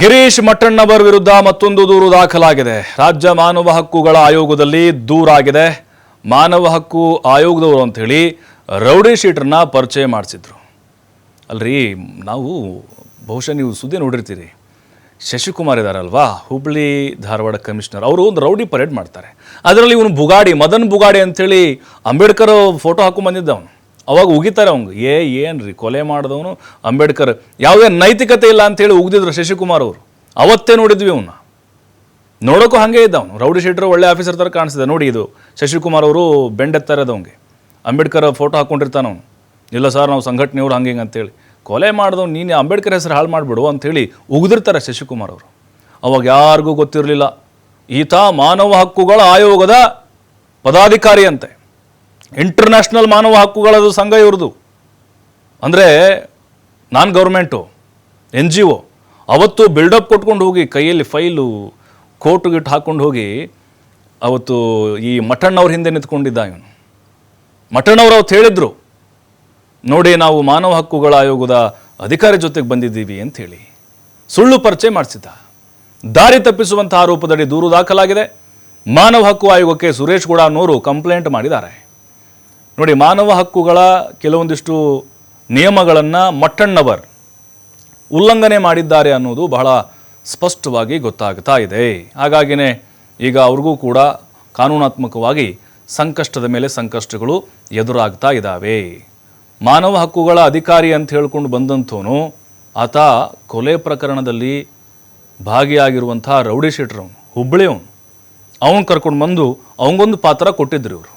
ಗಿರೀಶ್ ಮಟ್ಟಣ್ಣವರ್ ವಿರುದ್ಧ ಮತ್ತೊಂದು ದೂರು ದಾಖಲಾಗಿದೆ. ರಾಜ್ಯ ಮಾನವ ಹಕ್ಕುಗಳ ಆಯೋಗದಲ್ಲಿ ದೂರಾಗಿದೆ. ಮಾನವ ಹಕ್ಕು ಆಯೋಗದವರು ಅಂತೇಳಿ ರೌಡಿ ಶೀಟರ್ನ ಪರಿಚಯ ಮಾಡಿಸಿದ್ರು. ಅಲ್ರಿ, ನಾವು ಬಹುಶಃ ನೀವು ಸುದ್ದಿ ನೋಡಿರ್ತೀರಿ. ಶಶಿಕುಮಾರ್ ಇದ್ದಾರಲ್ವಾ ಹುಬ್ಳಿ ಧಾರವಾಡ ಕಮಿಷನರ್. ಅವರು ಒಂದು ರೌಡಿ ಪರೇಡ್ ಮಾಡ್ತಾರೆ. ಅದರಲ್ಲಿ ಇವನು ಬುಗಾಡಿ, ಮದನ್ ಬುಗಾಡಿ ಅಂಥೇಳಿ ಅಂಬೇಡ್ಕರ್ ಫೋಟೋ ಹಾಕೊಂಡ್ ಬಂದಿದ್ದ ಅವನು ಅವಾಗ ಉಗಿತಾರೆ ಅವಂಗೆ. ಏ, ಏನ್ರಿ ಕೊಲೆ ಮಾಡಿದವನು ಅಂಬೇಡ್ಕರ್? ಯಾವುದೇ ನೈತಿಕತೆ ಇಲ್ಲ ಅಂತೇಳಿ ಉಗಿದಿದ್ರು ಶಶಿಕುಮಾರ್ ಅವರು. ಅವತ್ತೇ ನೋಡಿದ್ವಿ ಅವನ್ನ ನೋಡೋಕ್ಕೂ ಹಾಗೆ ಇದ್ದ ಅವನು. ರೌಡಿ ಶೀಟ್ರ ಒಳ್ಳೆ ಆಫೀಸರ್ ಥರ ಕಾಣಿಸಿದೆ ನೋಡಿ ಇದು. ಶಶಿಕುಮಾರ್ ಅವರು ಬೆಂಡೆತ್ತಾ ಇರೋದು ಅವನಿಗೆ. ಅಂಬೇಡ್ಕರ್ ಫೋಟೋ ಹಾಕ್ಕೊಂಡಿರ್ತಾನೆ ಅವನು. ಇಲ್ಲ ಸರ್, ನಾವು ಸಂಘಟನೆಯವ್ರು ಹಂಗೆ ಹಿಂಗೆ ಅಂತೇಳಿ. ಕೊಲೆ ಮಾಡಿದವ್ನು ನೀನು ಅಂಬೇಡ್ಕರ್ ಹೆಸರು ಹಾಳು ಮಾಡಿಬಿಡು ಅಂಥೇಳಿ ಉಗಿದಿರ್ತಾರೆ ಶಶಿಕುಮಾರ್ ಅವರು. ಅವಾಗ ಯಾರಿಗೂ ಗೊತ್ತಿರಲಿಲ್ಲ. ಈತ ಮಾನವ ಹಕ್ಕುಗಳ ಆಯೋಗದ ಪದಾಧಿಕಾರಿ ಅಂತೆ ಇಂಟರ್ನ್ಯಾಷನಲ್ ಮಾನವ ಹಕ್ಕುಗಳದು ಸಂಘ ಇವ್ರದ್ದು ಅಂದರೆ non government N G O ಅವತ್ತು ಬಿಲ್ಡಪ್ ಕೊಟ್ಕೊಂಡು ಹೋಗಿ ಕೈಯಲ್ಲಿ ಫೈಲು, ಕೋಟು ಗಿಟ್ಟು ಹಾಕ್ಕೊಂಡು ಹೋಗಿ ಅವತ್ತು ಈ ಮಠಣ್ಣವ್ರ ಹಿಂದೆ ನಿಂತ್ಕೊಂಡಿದ್ದ ಇವನು. ಮಠಣ್ಣವ್ರು ಅವತ್ತು ಹೇಳಿದ್ರು, ನೋಡಿ ನಾವು ಮಾನವ ಹಕ್ಕುಗಳ ಆಯೋಗದ ಅಧಿಕಾರಿ ಜೊತೆಗೆ ಬಂದಿದ್ದೀವಿ ಅಂತ ಹೇಳಿ. ಸುಳ್ಳು ಪರಿಚಯ ಮಾಡಿಸಿದ್ದ. ದಾರಿ ತಪ್ಪಿಸುವಂಥ ಆರೋಪದಡಿ ದೂರು ದಾಖಲಾಗಿದೆ. ಮಾನವ ಹಕ್ಕು ಆಯೋಗಕ್ಕೆ ಸುರೇಶ್ ಗೌಡ ಅನ್ನೋರು ಕಂಪ್ಲೇಂಟ್ ಮಾಡಿದ್ದಾರೆ. ನೋಡಿ, ಮಾನವ ಹಕ್ಕುಗಳ ಕೆಲವೊಂದಿಷ್ಟು ನಿಯಮಗಳನ್ನು ಮಟ್ಟಣ್ಣವರ್ ಉಲ್ಲಂಘನೆ ಮಾಡಿದ್ದಾರೆ ಅನ್ನೋದು ಬಹಳ ಸ್ಪಷ್ಟವಾಗಿ ಗೊತ್ತಾಗ್ತಾ ಇದೆ. ಹಾಗಾಗಿನೇ ಈಗ ಅವ್ರಿಗೂ ಕೂಡ ಕಾನೂನಾತ್ಮಕವಾಗಿ ಸಂಕಷ್ಟದ ಮೇಲೆ ಸಂಕಷ್ಟಗಳು ಎದುರಾಗ್ತಾ ಇದ್ದಾವೆ ಮಾನವ ಹಕ್ಕುಗಳ ಅಧಿಕಾರಿ ಅಂತ ಹೇಳ್ಕೊಂಡು ಬಂದಂಥವನು ಆತ ಕೊಲೆ ಪ್ರಕರಣದಲ್ಲಿ ಭಾಗಿಯಾಗಿರುವಂಥ ರೌಡಿ ಶೆಟ್ರವನು ಅವನು ಹುಬ್ಬಳ್ಳಿ ಅವನು. ಅವನು ಕರ್ಕೊಂಡು ಬಂದು ಅವಂಗೊಂದು ಪಾತ್ರ ಕೊಟ್ಟಿದ್ರು ಇವರು.